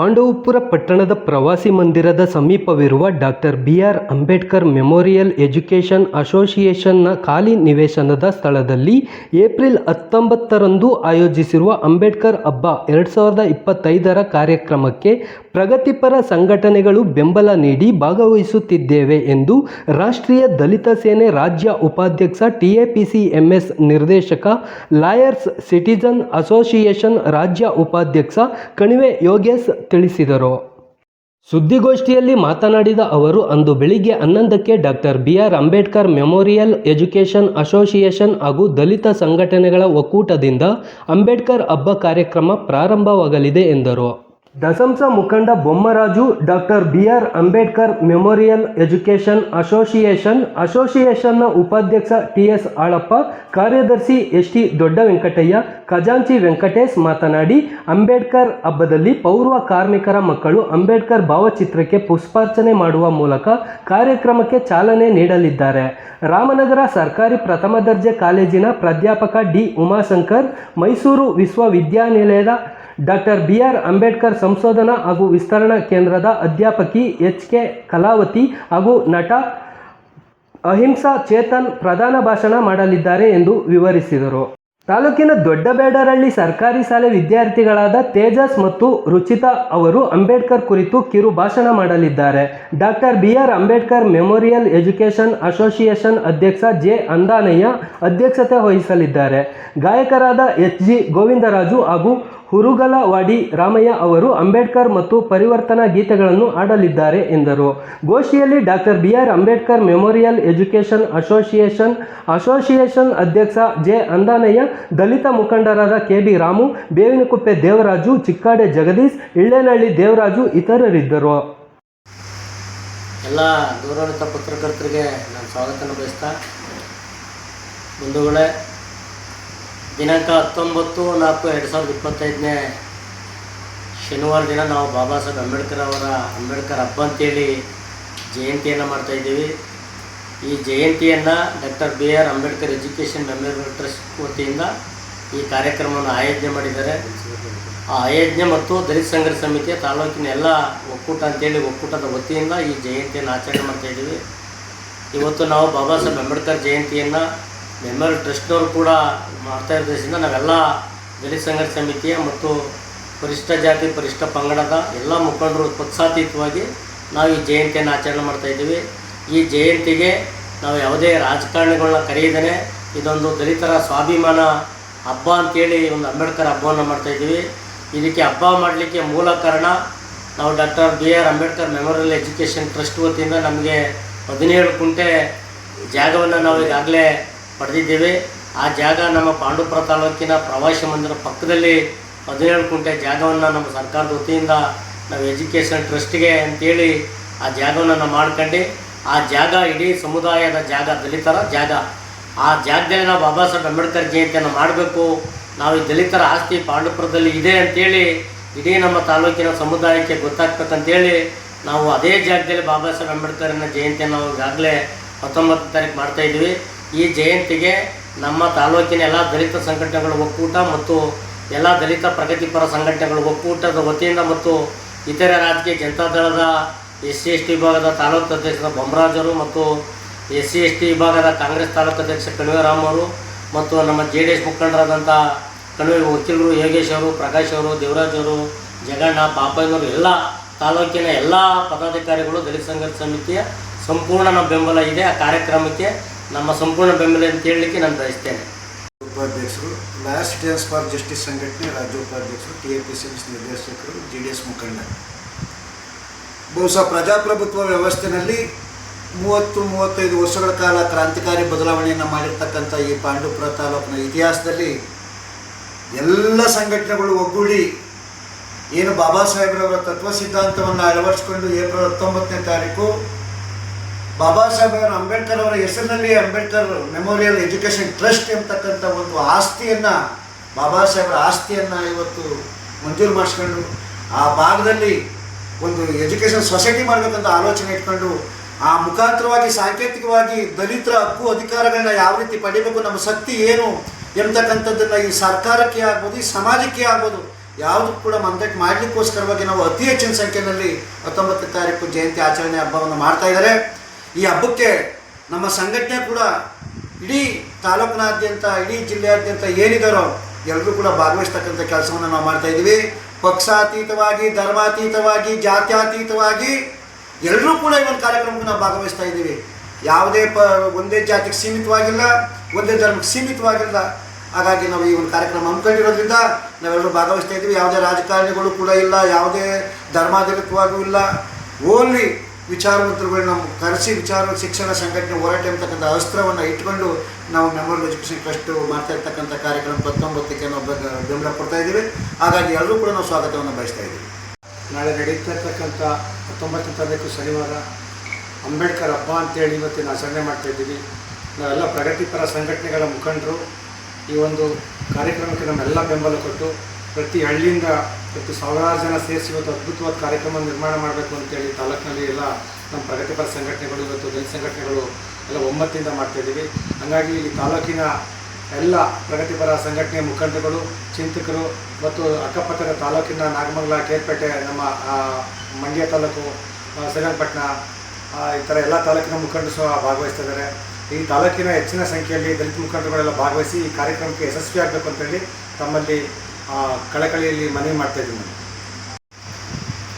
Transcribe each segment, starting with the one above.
ಪಾಂಡವಪುರ ಪಟ್ಟಣದ ಪ್ರವಾಸಿ ಮಂದಿರದ ಸಮೀಪವಿರುವ doctor B R Ambedkar memorial education ಅಸೋಸಿಯೇಷನ್ನ ಖಾಲಿ ನಿವೇಶನದ ಸ್ಥಳದಲ್ಲಿ ಏಪ್ರಿಲ್ ಹತ್ತೊಂಬತ್ತರಂದು ಆಯೋಜಿಸಿರುವ ಅಂಬೇಡ್ಕರ್ ಹಬ್ಬ ಎರಡು ಸಾವಿರದ ಇಪ್ಪತ್ತೈದರ ಕಾರ್ಯಕ್ರಮಕ್ಕೆ ಪ್ರಗತಿಪರ ಸಂಘಟನೆಗಳು ಬೆಂಬಲ ನೀಡಿ ಭಾಗವಹಿಸುತ್ತಿದ್ದೇವೆ ಎಂದು ರಾಷ್ಟ್ರೀಯ ದಲಿತ ಸೇನೆ ರಾಜ್ಯ ಉಪಾಧ್ಯಕ್ಷ ಟಿಎಪಿಸಿ ಎಂಎಸ್ ನಿರ್ದೇಶಕ ಲಾಯರ್ಸ್ ಸಿಟಿಜನ್ ಅಸೋಸಿಯೇಷನ್ ರಾಜ್ಯ ಉಪಾಧ್ಯಕ್ಷ ಕಣಿವೆ ಯೋಗೇಶ್ ತಿಳಿಸಿದರು. ಸುದ್ದಿಗೋಷ್ಠಿಯಲ್ಲಿ ಮಾತನಾಡಿದ ಅವರು, ಅಂದು ಬೆಳಿಗ್ಗೆ ಹನ್ನೊಂದಕ್ಕೆ doctor B R Ambedkar memorial education association ಹಾಗೂ ದಲಿತ ಸಂಘಟನೆಗಳ ಒಕ್ಕೂಟದಿಂದ ಅಂಬೇಡ್ಕರ್ ಹಬ್ಬ ಕಾರ್ಯಕ್ರಮ ಪ್ರಾರಂಭವಾಗಲಿದೆ ಎಂದರು. ದಸಂಸ ಮುಖಂಡ Bommaraju, doctor B R Ambedkar memorial education association, ಅಸೋಸಿಯೇಷನ್ನ ಉಪಾಧ್ಯಕ್ಷ ಟಿ ಎಸ್ ಆಳಪ್ಪ, ಕಾರ್ಯದರ್ಶಿ ಎಸ್ ಟಿ ದೊಡ್ಡ ವೆಂಕಟಯ್ಯ ಖಜಾಂಚಿ ವೆಂಕಟೇಶ್ ಮಾತನಾಡಿ, ಅಂಬೇಡ್ಕರ್ ಹಬ್ಬದಲ್ಲಿ ಪೌರ್ವ ಕಾರ್ಮಿಕರ ಮಕ್ಕಳು ಅಂಬೇಡ್ಕರ್ ಭಾವಚಿತ್ರಕ್ಕೆ ಪುಷ್ಪಾರ್ಚನೆ ಮಾಡುವ ಮೂಲಕ ಕಾರ್ಯಕ್ರಮಕ್ಕೆ ಚಾಲನೆ ನೀಡಲಿದ್ದಾರೆ. ರಾಮನಗರ ಸರ್ಕಾರಿ ಪ್ರಥಮ ದರ್ಜೆ ಕಾಲೇಜಿನ ಪ್ರಾಧ್ಯಾಪಕ ಡಿ. ಉಮಾಶಂಕರ್, ಮೈಸೂರು ವಿಶ್ವವಿದ್ಯಾನಿಲಯದ ಡಾಕ್ಟರ್ ಬಿ ಆರ್ ಅಂಬೇಡ್ಕರ್ ಸಂಶೋಧನಾ ಹಾಗೂ ವಿಸ್ತರಣಾ ಕೇಂದ್ರದ ಅಧ್ಯಾಪಕಿ ಎಚ್ ಕೆ ಕಲಾವತಿ ಹಾಗೂ ನಟ ಅಹಿಂಸಾ ಚೇತನ್ ಪ್ರಧಾನ ಭಾಷಣ ಮಾಡಲಿದ್ದಾರೆ ಎಂದು ವಿವರಿಸಿದರು. ತಾಲೂಕಿನ ದೊಡ್ಡಬೇಡರಹಳ್ಳಿ ಸರ್ಕಾರಿ ಶಾಲೆ ವಿದ್ಯಾರ್ಥಿಗಳಾದ ತೇಜಸ್ ಮತ್ತು ರುಚಿತಾ ಅವರು ಅಂಬೇಡ್ಕರ್ ಕುರಿತು ಕಿರು ಭಾಷಣ ಮಾಡಲಿದ್ದಾರೆ. Doctor B R Ambedkar memorial education association ಅಧ್ಯಕ್ಷ ಜೆ ಅಂದಾನಯ್ಯ ಅಧ್ಯಕ್ಷತೆ ವಹಿಸಲಿದ್ದಾರೆ. ಗಾಯಕರಾದ ಎಚ್ ಜಿ ಗೋವಿಂದರಾಜು ಹಾಗೂ ಹುರುಗಲವಾಡಿ ರಾಮಯ್ಯ ಅವರು ಅಂಬೇಡ್ಕರ್ ಮತ್ತು ಪರಿವರ್ತನಾ ಗೀತೆಗಳನ್ನು ಹಾಡಲಿದ್ದಾರೆ ಎಂದರು. ಗೋಷ್ಠಿಯಲ್ಲಿ doctor B R Ambedkar memorial education association association ಅಧ್ಯಕ್ಷ ಜೆ ಅಂದಾನಯ್ಯ, ದಲಿತ ಮುಖಂಡರಾದ ಕೆ ಬಿ ರಾಮು, ಬೇವಿನಕುಪ್ಪೆ ದೇವರಾಜು, ಚಿಕ್ಕಾಡೆ ಜಗದೀಶ್, ಇಳ್ಳೆನಹಳ್ಳಿ ದೇವರಾಜು ಇತರರಿದ್ದರು. ಎಲ್ಲ ಗೌರವಾನ್ವಿತ ಪತ್ರಕರ್ತರಿಗೆ ನಾನು ಸ್ವಾಗತನ ಬಯಸ್ತಾ ಬಂಧುಗಳೇ ದಿನಾಂಕ ಹತ್ತೊಂಬತ್ತು ನಾಲ್ಕು ಎರಡು ಸಾವಿರದ ಇಪ್ಪತ್ತೈದನೇ ಶನಿವಾರ ದಿನ ನಾವು ಬಾಬಾ ಸಾಹೇಬ್ ಅಂಬೇಡ್ಕರ್ ಅವರ ಅಂಬೇಡ್ಕರ್ ಹಬ್ಬ ಅಂತೇಳಿ ಜಯಂತಿಯನ್ನು ಮಾಡ್ತಾಯಿದ್ದೀವಿ ಈ ಜಯಂತಿಯನ್ನು doctor B R Ambedkar education memorial trust ವತಿಯಿಂದ ಈ ಕಾರ್ಯಕ್ರಮವನ್ನು ಆಯೋಜನೆ ಮಾಡಿದ್ದಾರೆ. ಆ ಆಯೋಜನೆ ಮತ್ತು ದಲಿತ ಸಂಘರ್ಷ ಸಮಿತಿಯ ತಾಲೂಕಿನ ಎಲ್ಲ ಒಕ್ಕೂಟ ಅಂತೇಳಿ ಒಕ್ಕೂಟದ ವತಿಯಿಂದ ಈ ಜಯಂತಿಯನ್ನು ಆಚರಣೆ ಮಾಡ್ತಾಯಿದ್ದೀವಿ ಇವತ್ತು ನಾವು ಬಾಬಾ ಸಾಹೇಬ್ ಅಂಬೇಡ್ಕರ್ ಜಯಂತಿಯನ್ನು ಮೆಮೋರಿಯಲ್ ಟ್ರಸ್ಟ್ನವರು ಕೂಡ ಮಾಡ್ತಾ ಇರೋದ್ರಿಂದ ನಾವೆಲ್ಲ ದಲಿತ ಸಂಘರ್ಷ ಸಮಿತಿಯ ಮತ್ತು ಪರಿಷ್ಠ ಜಾತಿ, ಪರಿಷ್ಠ ಪಂಗಡದ ಎಲ್ಲ ಮುಖಂಡರು ಪಕ್ಷಾತೀತವಾಗಿ ನಾವು ಈ ಜಯಂತಿಯನ್ನು ಆಚರಣೆ ಮಾಡ್ತಾಯಿದ್ದೀವಿ ಈ ಜಯಂತಿಗೆ ನಾವು ಯಾವುದೇ ರಾಜಕಾರಣಿಗಳನ್ನ ಕರೆಯದೇ ಇದೊಂದು ದಲಿತರ ಸ್ವಾಭಿಮಾನ ಹಬ್ಬ ಅಂತೇಳಿ ಒಂದು ಅಂಬೇಡ್ಕರ್ ಹಬ್ಬವನ್ನು ಮಾಡ್ತಾಯಿದ್ದೀವಿ ಇದಕ್ಕೆ ಹಬ್ಬ ಮಾಡಲಿಕ್ಕೆ ಮೂಲ ಕಾರಣ ನಾವು doctor B R Ambedkar memorial education trust ವತಿಯಿಂದ ನಮಗೆ ಹದಿನೇಳು ಕುಂಟೆ ಜಾಗವನ್ನು ನಾವು ಈಗಾಗಲೇ ಪಡೆದಿದ್ದೇವೆ. ಆ ಜಾಗ ನಮ್ಮ ಪಾಂಡುಪುರ ತಾಲೂಕಿನ ಪ್ರವಾಸಿ ಮಂದಿರ ಪಕ್ಕದಲ್ಲಿ ಹದಿನೇಳು ಕುಂಟೆ ಜಾಗವನ್ನು ನಮ್ಮ ಸರ್ಕಾರದ ವತಿಯಿಂದ ನಾವು ಎಜುಕೇಷನ್ ಟ್ರಸ್ಟ್ಗೆ ಅಂತೇಳಿ ಆ ಜಾಗವನ್ನು ನಾವು ಮಾಡ್ಕೊಂಡು, ಆ ಜಾಗ ಇಡೀ ಸಮುದಾಯದ ಜಾಗ, ದಲಿತರ ಜಾಗ. ಆ ಜಾಗದಲ್ಲಿ ನಾವು ಬಾಬಾ ಸಾಹೇಬ್ ಅಂಬೇಡ್ಕರ್ ಜಯಂತಿಯನ್ನು ಮಾಡಬೇಕು. ನಾವು ಈ ದಲಿತರ ಆಸ್ತಿ ಪಾಂಡುಪುರದಲ್ಲಿ ಇದೆ ಅಂತೇಳಿ ಇಡೀ ನಮ್ಮ ತಾಲೂಕಿನ ಸಮುದಾಯಕ್ಕೆ ಗೊತ್ತಾಗ್ಬೇಕಂತೇಳಿ ನಾವು ಅದೇ ಜಾಗದಲ್ಲಿ ಬಾಬಾ ಸಾಹೇಬ್ ಅಂಬೇಡ್ಕರ್ನ ಜಯಂತಿಯನ್ನು ನಾವು ಈಗಾಗಲೇ ಹತ್ತೊಂಬತ್ತು ತಾರೀಕು ಮಾಡ್ತಾ ಇದ್ವಿ ಈ ಜಯಂತಿಗೆ ನಮ್ಮ ತಾಲೂಕಿನ ಎಲ್ಲ ದಲಿತ ಸಂಘಟನೆಗಳ ಒಕ್ಕೂಟ ಮತ್ತು ಎಲ್ಲ ದಲಿತ ಪ್ರಗತಿಪರ ಸಂಘಟನೆಗಳ ಒಕ್ಕೂಟದ ವತಿಯಿಂದ ಮತ್ತು ಇತರೆ ರಾಜಕೀಯ ಜನತಾದಳದ ಎಸ್ ಸಿ, ಎಸ್ ಟಿ ವಿಭಾಗದ ತಾಲೂಕು ಅಧ್ಯಕ್ಷರ ಬೊಮ್ಮರಾಜರು ಮತ್ತು ಎಸ್ ಸಿ, ಎಸ್ ಟಿ ವಿಭಾಗದ ಕಾಂಗ್ರೆಸ್ ತಾಲೂಕು ಅಧ್ಯಕ್ಷ ಕಣಿವೆ ರಾಮ್ ಅವರು ಮತ್ತು ನಮ್ಮ ಜೆ ಡಿ ಎಸ್ ಮುಖಂಡರಾದಂಥ ಕಣಿವೆ ವಕೀಲರು ಯೋಗೇಶ್ ಅವರು, ಪ್ರಕಾಶ್ ಅವರು, ದೇವರಾಜ್ ಅವರು, ಜಗಣ್ಣ ಪಾಪಯ್ಯನವರು ಎಲ್ಲ ತಾಲೂಕಿನ ಎಲ್ಲ ಪದಾಧಿಕಾರಿಗಳು ದಲಿತ ಸಂಘರ್ಷ ಸಮಿತಿಯ ಸಂಪೂರ್ಣ ನಮ್ಮ ಬೆಂಬಲ ಇದೆ. ಆ ಕಾರ್ಯಕ್ರಮಕ್ಕೆ ನಮ್ಮ ಸಂಪೂರ್ಣ ಬೆಂಬಲ ಅಂತ ಹೇಳಲಿಕ್ಕೆ ನಾನು ಬಯಸ್ತೇನೆ. ಉಪಾಧ್ಯಕ್ಷರು ಲಾಸ್ಟ್ ಡ್ಯಾನ್ಸ್ ಫಾರ್ ಜಸ್ಟಿಸ್ ಸಂಘಟನೆ, ರಾಜ್ಯ ಉಪಾಧ್ಯಕ್ಷರು ಟಿ ಎ ಪಿ ಸಿ ನಿರ್ದೇಶಕರು ಜಿ ಡಿ ಎಸ್ ಮುಖಂಡ. ಬಹುಶಃ ಪ್ರಜಾಪ್ರಭುತ್ವ ವ್ಯವಸ್ಥೆಯಲ್ಲಿ ಮೂವತ್ತು, ಮೂವತ್ತೈದು ವರ್ಷಗಳ ಕಾಲ ಕ್ರಾಂತಿಕಾರಿ ಬದಲಾವಣೆಯನ್ನು ಮಾಡಿರ್ತಕ್ಕಂಥ ಈ ಪಾಂಡುಪುರ ತಾಲೂಕಿನ ಇತಿಹಾಸದಲ್ಲಿ ಎಲ್ಲ ಸಂಘಟನೆಗಳು ಒಗ್ಗೂಡಿ ಏನು ಬಾಬಾ ಸಾಹೇಬ್ರವರ ತತ್ವ ಸಿದ್ಧಾಂತವನ್ನು ಅಳವಡಿಸಿಕೊಂಡು ಏಪ್ರಿಲ್ ಹತ್ತೊಂಬತ್ತನೇ ತಾರೀಕು ಬಾಬಾ ಸಾಹೇಬ್ ಅಂಬೇಡ್ಕರ್ ಅವರ ಹೆಸರಿನಲ್ಲಿ ಅಂಬೇಡ್ಕರ್ ಮೆಮೋರಿಯಲ್ ಎಜುಕೇಷನ್ ಟ್ರಸ್ಟ್ ಎಂಬತಕ್ಕಂಥ ಒಂದು ಆಸ್ತಿಯನ್ನು, ಬಾಬಾ ಸಾಹೇಬರ ಆಸ್ತಿಯನ್ನು ಇವತ್ತು ಮಂಜೂರು ಮಾಡಿಸ್ಕೊಂಡು ಆ ಭಾಗದಲ್ಲಿ ಒಂದು ಎಜುಕೇಷನ್ ಸೊಸೈಟಿ ಮಾಡಬೇಕಂತ ಆಲೋಚನೆ ಇಟ್ಕೊಂಡು ಆ ಮುಖಾಂತರವಾಗಿ ಸಾಂಕೇತಿಕವಾಗಿ ದಲಿತರ ಹಕ್ಕು ಅಧಿಕಾರಗಳನ್ನ ಯಾವ ರೀತಿ ಪಡಿಬೇಕು, ನಮ್ಮ ಶಕ್ತಿ ಏನು ಎಂಬತಕ್ಕಂಥದ್ದನ್ನು ಈ ಸರ್ಕಾರಕ್ಕೆ ಆಗ್ಬೋದು, ಈ ಸಮಾಜಕ್ಕೆ ಆಗ್ಬೋದು, ಯಾವುದು ಕೂಡ ಮಂದಕ್ಕೆ ಮಾಡಲಿಕ್ಕೋಸ್ಕರವಾಗಿ ನಾವು ಅತಿ ಹೆಚ್ಚಿನ ಸಂಖ್ಯೆಯಲ್ಲಿ ಹತ್ತೊಂಬತ್ತು ತಾರೀಕು ಜಯಂತಿ ಆಚರಣೆ ಹಬ್ಬವನ್ನು ಮಾಡ್ತಾ ಇದ್ದಾರೆ. ಈ ಹಬ್ಬಕ್ಕೆ ನಮ್ಮ ಸಂಘಟನೆ ಕೂಡ ಇಡೀ ತಾಲೂಕಿನಾದ್ಯಂತ, ಇಡೀ ಜಿಲ್ಲೆಯಾದ್ಯಂತ ಏನಿದಾರೋ ಎಲ್ಲರೂ ಕೂಡ ಭಾಗವಹಿಸ್ತಕ್ಕಂಥ ಕೆಲಸವನ್ನು ನಾವು ಮಾಡ್ತಾ ಇದ್ದೀವಿ. ಪಕ್ಷಾತೀತವಾಗಿ, ಧರ್ಮಾತೀತವಾಗಿ, ಜಾತ್ಯಾತೀತವಾಗಿ ಎಲ್ಲರೂ ಕೂಡ ಈ ಒಂದು ಕಾರ್ಯಕ್ರಮಕ್ಕೆ ನಾವು ಭಾಗವಹಿಸ್ತಾ ಇದ್ದೀವಿ. ಯಾವುದೇ ಪ, ಒಂದೇ ಜಾತಿಗೆ ಸೀಮಿತವಾಗಿಲ್ಲ, ಒಂದೇ ಧರ್ಮಕ್ಕೆ ಸೀಮಿತವಾಗಿಲ್ಲ. ಹಾಗಾಗಿ ನಾವು ಈ ಒಂದು ಕಾರ್ಯಕ್ರಮ ಹಮ್ಮಿಕೊಂಡಿರೋದ್ರಿಂದ ನಾವೆಲ್ಲರೂ ಭಾಗವಹಿಸ್ತಾ ಇದ್ದೀವಿ. ಯಾವುದೇ ರಾಜಕಾರಣಿಗಳು ಕೂಡ ಇಲ್ಲ, ಯಾವುದೇ ಧರ್ಮಾಧಿಕವಾಗೂ ಇಲ್ಲ. ಓನ್ಲಿ ವಿಚಾರವಂತರುಗಳು ನಾವು ಕರೆಸಿ ವಿಚಾರ ಶಿಕ್ಷಣ ಸಂಘಟನೆ ಹೋರಾಟ ಅಂತಕ್ಕಂಥ ಅಸ್ತ್ರವನ್ನು ಇಟ್ಕೊಂಡು ನಾವು ಮೆಮೋರಿಯಲ್ ಎಜುಕೇಷನ್ ಟ್ರಸ್ಟ್ ಮಾಡ್ತಾ ಇರ್ತಕ್ಕಂಥ ಕಾರ್ಯಕ್ರಮ ಹತ್ತೊಂಬತ್ತಕ್ಕೆ ನಾವು ಬೆಂಬಲ ಕೊಡ್ತಾ ಇದ್ದೀವಿ. ಹಾಗಾಗಿ ಎಲ್ಲರೂ ಕೂಡ ನಾವು ಸ್ವಾಗತವನ್ನು ಬಯಸ್ತಾ ಇದ್ದೀವಿ. ನಾಳೆ ನಡೀತಾ ಇರ್ತಕ್ಕಂಥ ಹತ್ತೊಂಬತ್ತನೇ ತಾರೀಕು ಶನಿವಾರ ಅಂಬೇಡ್ಕರ್ ಹಬ್ಬ ಅಂತೇಳಿ ಇವತ್ತಿನ ಆಚರಣೆ ಮಾಡ್ತಾ ಇದ್ದೀವಿ. ನಾವೆಲ್ಲ ಪ್ರಗತಿಪರ ಸಂಘಟನೆಗಳ ಮುಖಂಡರು. ಈ ಒಂದು ಕಾರ್ಯಕ್ರಮಕ್ಕೆ ನಮ್ಮೆಲ್ಲ ಬೆಂಬಲ ಕೊಟ್ಟು ಪ್ರತಿ ಹಳ್ಳಿಯಿಂದ ಪ್ರತಿ ಸಾವಿರಾರು ಜನ ಸೇರಿಸಿ ಇವತ್ತು ಅದ್ಭುತವಾದ ಕಾರ್ಯಕ್ರಮ ನಿರ್ಮಾಣ ಮಾಡಬೇಕು ಅಂತೇಳಿ ತಾಲೂಕಿನಲ್ಲಿ ಎಲ್ಲ ನಮ್ಮ ಪ್ರಗತಿಪರ ಸಂಘಟನೆಗಳು ಇವತ್ತು ದಲಿತ ಸಂಘಟನೆಗಳು ಎಲ್ಲ ಒಮ್ಮತ್ತಿಂದ ಮಾಡ್ತಾ ಇದ್ದೀವಿ. ಹಾಗಾಗಿ ಈ ತಾಲೂಕಿನ ಎಲ್ಲ ಪ್ರಗತಿಪರ ಸಂಘಟನೆ ಮುಖಂಡರುಗಳು, ಚಿಂತಕರು ಮತ್ತು ಅಕ್ಕಪಕ್ಕದ ತಾಲೂಕಿನ ನಾಗಮಂಗಲ, ಕೇರ್ಪೇಟೆ, ನಮ್ಮ ಮಂಡ್ಯ ತಾಲೂಕು ಶ್ರೀರಂಗಪಟ್ಟಣ ಈ ಥರ ಎಲ್ಲ ತಾಲೂಕಿನ ಮುಖಂಡರು ಸಹ ಭಾಗವಹಿಸ್ತಾ ಇದ್ದಾರೆ. ಈ ತಾಲೂಕಿನ ಹೆಚ್ಚಿನ ಸಂಖ್ಯೆಯಲ್ಲಿ ದಲಿತ ಮುಖಂಡರುಗಳೆಲ್ಲ ಭಾಗವಹಿಸಿ ಈ ಕಾರ್ಯಕ್ರಮಕ್ಕೆ ಯಶಸ್ವಿ ಆಗಬೇಕು ಅಂತೇಳಿ ತಮ್ಮಲ್ಲಿ ಕಳಕಳಿಯಲ್ಲಿ ಮನವಿ ಮಾಡ್ತಾ ಇದ್ದೀನಿ ನಾನು.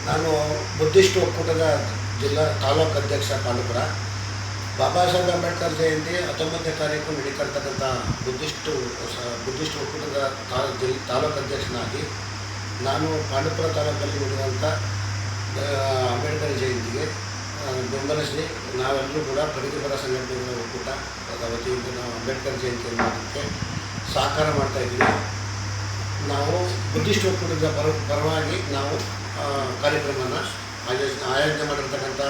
ನಾನು ಬುದ್ಧಿಸ್ಟ್ ಒಕ್ಕೂಟದ ಜಿಲ್ಲಾ ತಾಲೂಕು ಅಧ್ಯಕ್ಷ ಪಾಂಡುಪುರ ಬಾಬಾ ಸಾಹೇಬ್ ಅಂಬೇಡ್ಕರ್ ಜಯಂತಿ ಹತ್ತೊಂಬತ್ತನೇ ತಾರೀಕು ನಡೀತಿರ್ತಕ್ಕಂಥ ಬುದ್ಧಿಸ್ಟ್ ಬುದ್ಧಿಸ್ಟ್ ಒಕ್ಕೂಟದ ತಾ ಜಿಲ್ ತಾಲೂಕು ಅಧ್ಯಕ್ಷನಾಗಿ ನಾನು ಪಾಂಡುಪುರ ತಾಲೂಕಲ್ಲಿ ನಡೆದಂಥ ಅಂಬೇಡ್ಕರ್ ಜಯಂತಿಗೆ ಆ, ಬೆಂಬಲಿಸಿ ನಾವೆಲ್ಲರೂ ಕೂಡ ಪ್ರಗತಿಪರ ಸಂಘಟನೆಗಳ ಒಕ್ಕೂಟ ವತಿಯಿಂದ ನಾವು ಅಂಬೇಡ್ಕರ್ ಜಯಂತಿಯನ್ನು ಮಾಡೋಕ್ಕೆ ಸಹಕಾರ ಮಾಡ್ತಾ ಇದ್ದೀವಿ ನಾವು ಬುದ್ಧಿಸ್ಟ್ ಒಕ್ಕೂಟದ ಪರ, ಪರವಾಗಿ ನಾವು ಕಾರ್ಯಕ್ರಮವನ್ನು ಆಯೋಜನೆ ಆಯೋಜನೆ ಮಾಡಿರ್ತಕ್ಕಂಥ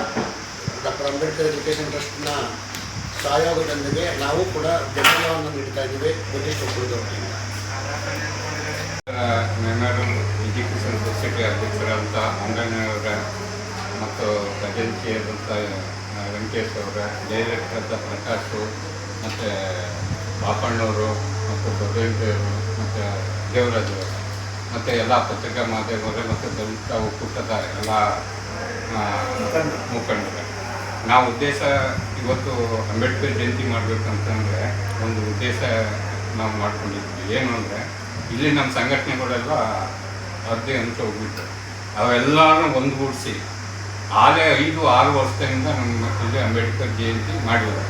ಡಾಕ್ಟರ್ ಅಂಬೇಡ್ಕರ್ ಎಜುಕೇಷನ್ ಟ್ರಸ್ಟ್ನ ಸಹಯೋಗದೊಂದಿಗೆ ನಾವು ಕೂಡ ಬೆಂಬಲವನ್ನು ನೀಡ್ತಾ ಇದ್ದೀವಿ ಬುದ್ಧಿಸ್ಟ್ ಒಕ್ಕೂಟದ ವತಿಯಿಂದ. ಮೆಮೋರಿಯಲ್ ಎಜುಕೇಷನ್ ಸೊಸೈಟಿ ಅಧ್ಯಕ್ಷರಾದಂಥ ಅಂಗಣ್ಣವರ ಮತ್ತು ಖಜಾಂಚಿಯಾದಂಥ ವೆಂಕಟೇಶ್ ಅವರ ಡೈರೆಕ್ಟರ್ ಪ್ರಕಾಶ್ ಮತ್ತು ಬಾಪಣ್ಣವರು ಮತ್ತು ದೊಡ್ಡವರು ಮತ್ತು ದೇವರಾಜು, ಮತ್ತು ಎಲ್ಲ ಪತ್ರಿಕಾ ಮಾಧ್ಯಮಗಳು ಮತ್ತು ದಲಿತ ಒಕ್ಕೂಟದ ಎಲ್ಲ ಮುಖಂಡರು. ನಾವು ಉದ್ದೇಶ ಇವತ್ತು ಅಂಬೇಡ್ಕರ್ ಜಯಂತಿ ಮಾಡಬೇಕಂತಂದರೆ ಒಂದು ಉದ್ದೇಶ ನಾವು ಮಾಡ್ಕೊಂಡಿದ್ವಿ. ಏನು ಅಂದರೆ, ಇಲ್ಲಿ ನಮ್ಮ ಸಂಘಟನೆಗಳೆಲ್ಲ ಅದೇ ಅಂತ ಹೋಗ್ಬಿಟ್ಟು ಅವೆಲ್ಲರೂ ಒಂದುಗೂಡಿಸಿ. ಆಗಲೇ ಐದು, ಆರು ವರ್ಷದಿಂದ ನಮ್ಮ ಇಲ್ಲಿ ಅಂಬೇಡ್ಕರ್ ಜಯಂತಿ ಮಾಡಿದ್ರು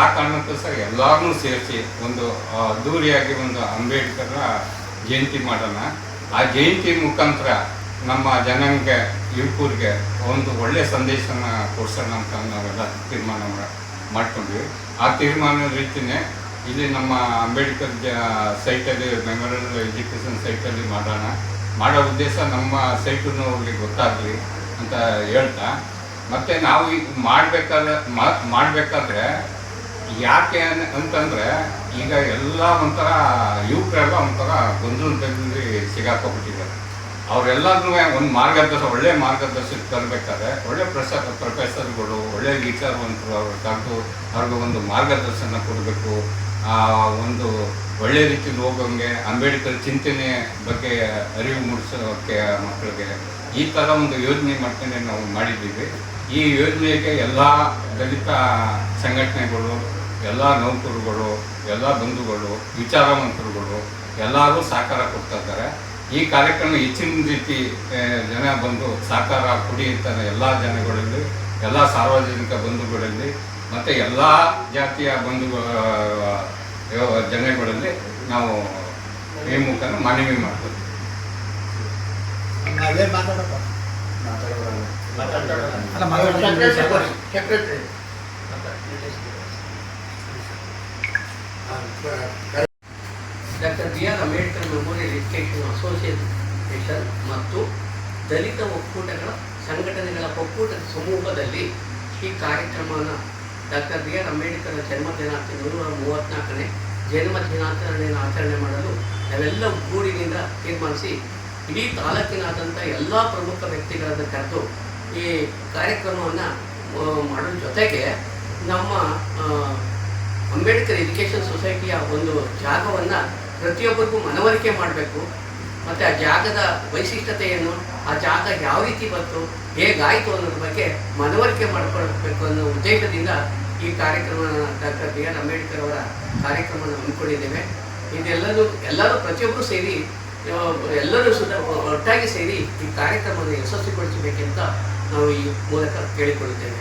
ಆ ಕಾರಣಕ್ಕೋಸ್ಕರ ಎಲ್ಲರನ್ನೂ ಸೇರಿಸಿ ಒಂದು ಅದ್ದೂರಿಯಾಗಿ ಒಂದು ಅಂಬೇಡ್ಕರ ಜಯಂತಿ ಮಾಡೋಣ. ಆ ಜಯಂತಿ ಮುಖಾಂತರ ನಮ್ಮ ಜನಾಂಗಕ್ಕೆ ಯುವಕರಿಗೆ ಒಂದು ಒಳ್ಳೆಯ ಸಂದೇಶನ ಕೊಡ್ಸೋಣ ಅಂತ ನಾವೆಲ್ಲ ತೀರ್ಮಾನ ಮಾಡ್ಕೊಂಡ್ವಿ. ಆ ತೀರ್ಮಾನದ ರೀತಿಯೇ ಇಲ್ಲಿ ನಮ್ಮ ಅಂಬೇಡ್ಕರ್ ಜ, ಸೈಟಲ್ಲಿ, ಮೆಮೋರಿಯಲ್ ಎಜುಕೇಷನ್ ಸೈಟಲ್ಲಿ ಮಾಡೋಣ. ಮಾಡೋ ಉದ್ದೇಶ ನಮ್ಮ ಸೈಟನ್ನು ಅವ್ರಿಗೆ ಗೊತ್ತಾಗಲಿ ಅಂತ ಹೇಳ್ತಾ. ಮತ್ತು ನಾವು ಈಗ ಮಾಡಬೇಕಾದ್ರೆ ಮಾಡಬೇಕಾದ್ರೆ ಯಾಕೆ ಅಂತಂದರೆ ಈಗ ಎಲ್ಲ ಒಂಥರ, ಯುವಕರೆಲ್ಲ ಒಂಥರ ಗೊಂದಲದಲ್ಲಿ ಸಿಗಾಕೋಬಿಟ್ಟಿದ್ದಾರೆ ಅವರೆಲ್ಲರೂ ಒಂದು ಮಾರ್ಗದರ್ಶ, ಒಳ್ಳೆ ಮಾರ್ಗದರ್ಶನ ತರಬೇಕಾದ್ರೆ ಒಳ್ಳೆ ಪ್ರಸ, ಪ್ರೊಫೆಸರ್ಗಳು, ಒಳ್ಳೆ ವಿಚಾರವಂತರು ಅವ್ರು ಕರೆದು ಅವ್ರಿಗೆ ಒಂದು ಮಾರ್ಗದರ್ಶನ ಕೊಡಬೇಕು. ಒಂದು ಒಳ್ಳೆ ರೀತಿಯಲ್ಲಿ ಹೋಗೋಂಗೆ ಅಂಬೇಡ್ಕರ್ ಚಿಂತನೆ ಬಗ್ಗೆ ಅರಿವು ಮೂಡಿಸೋಕ್ಕೆ ಮಕ್ಕಳಿಗೆ ಈ ಥರ ಒಂದು ಯೋಜನೆ ಮಾಡ್ಕೊಂಡೆ ನಾವು ಮಾಡಿದ್ದೀವಿ. ಈ ಯೋಜನೆಗೆ ಎಲ್ಲ ದಲಿತ ಸಂಘಟನೆಗಳು, ಎಲ್ಲ ನೌಕರುಗಳು, ಎಲ್ಲ ಬಂಧುಗಳು, ವಿಚಾರವಂತರುಗಳು ಎಲ್ಲರೂ ಸಹಕಾರ ಕೊಡ್ತಾ ಇದ್ದಾರೆ. ಈ ಕಾರ್ಯಕ್ರಮ ಹೆಚ್ಚಿನ ರೀತಿ ಜನ ಬಂದು ಸಹಕಾರ ಕೊಡಿ ಅಂತ ಎಲ್ಲ ಜನಗಳಲ್ಲಿ, ಎಲ್ಲ ಸಾರ್ವಜನಿಕ ಬಂಧುಗಳಲ್ಲಿ ಮತ್ತು ಎಲ್ಲ ಜಾತಿಯ ಬಂಧುಗಳ ಜನಗಳಲ್ಲಿ ನಾವು ಈ ಮುಖಾನ ಮನವಿ ಮಾಡ್ತೀವಿ. Doctor B R Ambedkar memorial education association ಮತ್ತು ದಲಿತ ಒಕ್ಕೂಟಗಳ ಸಂಘಟನೆಗಳ ಒಕ್ಕೂಟದ ಸಮೂಹದಲ್ಲಿ ಈ ಕಾರ್ಯಕ್ರಮವನ್ನು ಡಾಕ್ಟರ್ ಬಿ ಆರ್ ಅಂಬೇಡ್ಕರ್ ಜನ್ಮ ದಿನಾಚರಣೆ ನೂರ ಮೂವತ್ತ್ನಾಲ್ಕನೇ ಜನ್ಮ ದಿನಾಚರಣೆಯನ್ನು ಆಚರಣೆ ಮಾಡಲು ನಾವೆಲ್ಲ ಒಗ್ಗೂಡಿನಿಂದ ತೀರ್ಮಾನಿಸಿ, ಇಡೀ ತಾಲೂಕಿನಾದಂಥ ಎಲ್ಲ ಪ್ರಮುಖ ವ್ಯಕ್ತಿಗಳನ್ನು ಕರೆದು ಈ ಕಾರ್ಯಕ್ರಮವನ್ನು ಮಾಡೋ ಜೊತೆಗೆ ನಮ್ಮ ಅಂಬೇಡ್ಕರ್ ಎಜುಕೇಷನ್ ಸೊಸೈಟಿಯ ಒಂದು ಜಾಗವನ್ನು ಪ್ರತಿಯೊಬ್ಬರಿಗೂ ಮನವರಿಕೆ ಮಾಡಬೇಕು. ಮತ್ತು ಆ ಜಾಗದ ವೈಶಿಷ್ಟ್ಯತೆಯನ್ನು, ಆ ಜಾಗ ಯಾವ ರೀತಿ ಬಂತು, ಹೇಗಾಯಿತು ಅನ್ನೋದ್ರ ಬಗ್ಗೆ ಮನವರಿಕೆ ಮಾಡಿಕೊಳ್ಬೇಕು ಅನ್ನೋ ಉದ್ದೇಶದಿಂದ ಈ ಕಾರ್ಯಕ್ರಮ ಡಾಕ್ಟರ್ ಬಿ ಆರ್ ಅಂಬೇಡ್ಕರ್ ಅವರ ಕಾರ್ಯಕ್ರಮವನ್ನು ಹಮ್ಮಿಕೊಂಡಿದ್ದೇವೆ. ಇದೆಲ್ಲರೂ ಎಲ್ಲರೂ ಪ್ರತಿಯೊಬ್ಬರು ಸೇರಿ ಎಲ್ಲರೂ ಸುದ, ಒಟ್ಟಾಗಿ ಸೇರಿ ಈ ಕಾರ್ಯಕ್ರಮವನ್ನು ಯಶಸ್ವಿಗೊಳಿಸಬೇಕೆಂತ ನಾವು ಈ ಮೂಲಕ ಕೇಳಿಕೊಳ್ಳುತ್ತೇವೆ.